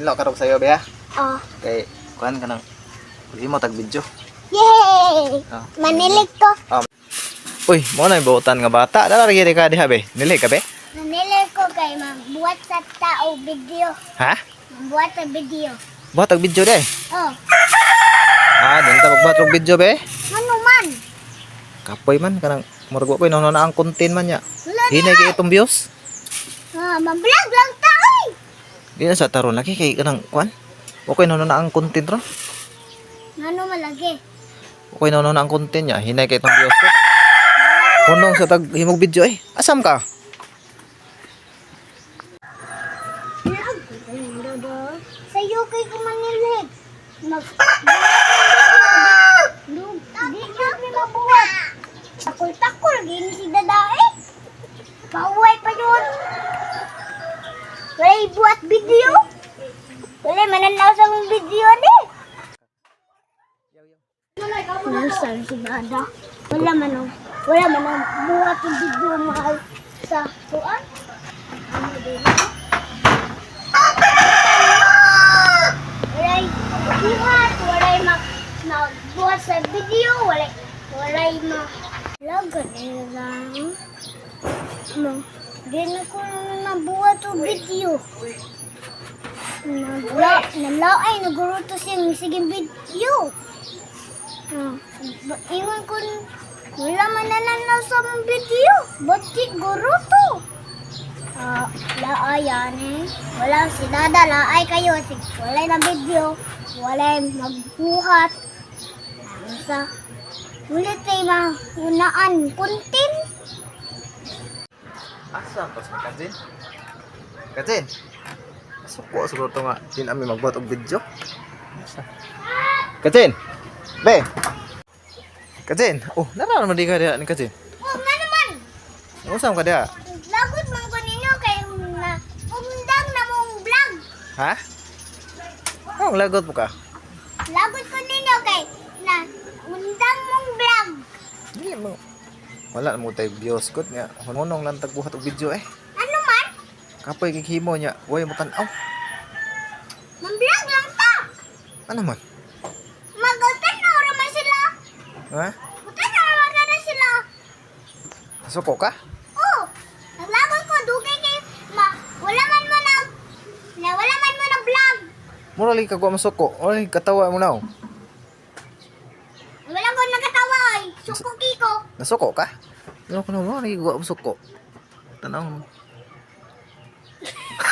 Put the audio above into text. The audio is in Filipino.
Nilo karog sayo be ha. Oh. Kay kuan ka nang Hindi mo tag video. Yay! Ah. Manilig ko. Uy, mo na ibutan nga bata. Dala lagi ka diha be. Nili ka be? Manilig ko kay magbuhat sa tao video. Ha? Magbuhat sa video. Buhat tag video de. Oh. Ah, din ta magbuhat og video be. Ano man? Kapoy man kanang murag ko nono na ang content man na. Hinay kay itong views. Ah, mablog lang eh. Di na sa taron lagi kay kanang kuan. Okay nono na ang content ron. Ano malagi? Okay nono na ang content nya. Hinay kay itong views ko. Punong sa tag himog video eh. Asam ka? Sa'yo kay ko manilig. Mag... Di ka mi mabuhat. Takol-takol, gini si dadae. Pauway pa yun. Wala buat video. Wala mananaw sa mong video ni. Nasaan si Bada? Wala man ang, wala man ang buhat yung video mahal sa kuan. Ano? Walay buhat, walay mag magbuhat sa video, walay walay ma lagan nila. Mo, di na ko nabuhat o video. Nagla, nalaay, naguruto siyang sige video. Ba- ingon ko, wala man nananaw sa video. Ba't di guruto? Ah, laayan eh. Wala si Dada, laay kayo. Si, walay na video. Walay magbuhat. Sa? Ulit ay mahunaan. Kuntin. Asa pa sa kazin? Kazin. Suko siguro to nga din ami magbuhat og video. Kazin. Be. Kazin. Oh, nara naman di ka diha ni Kazin. Oh, nga naman. Usam ka diha. Lagot man ko ninyo kay na umdang na mong vlog. Ha? Oh, lagot mo ka. Lagot ko ninyo kay na undang mong vlog. Wala mo tay views good nga. Hunong lang tagbuhat og video eh. Ano man? Kapoy kikimo niya. Way mo tan-aw. Mang-vlog lang ta. Ano man? Magutan na naman sila. Ha? Gutan na naman na sila. Suko ka? Oh, naglagot ko dugay kay ma. Wala man mo na na wala man mo na vlog. Mura lagi kagwa masuko. Oy, katawa mo na. oh. Wala ko nagatawa ay. Suko kiko. Nasuko ka? Ano ko naman, nagigwa ang suko. Tanong.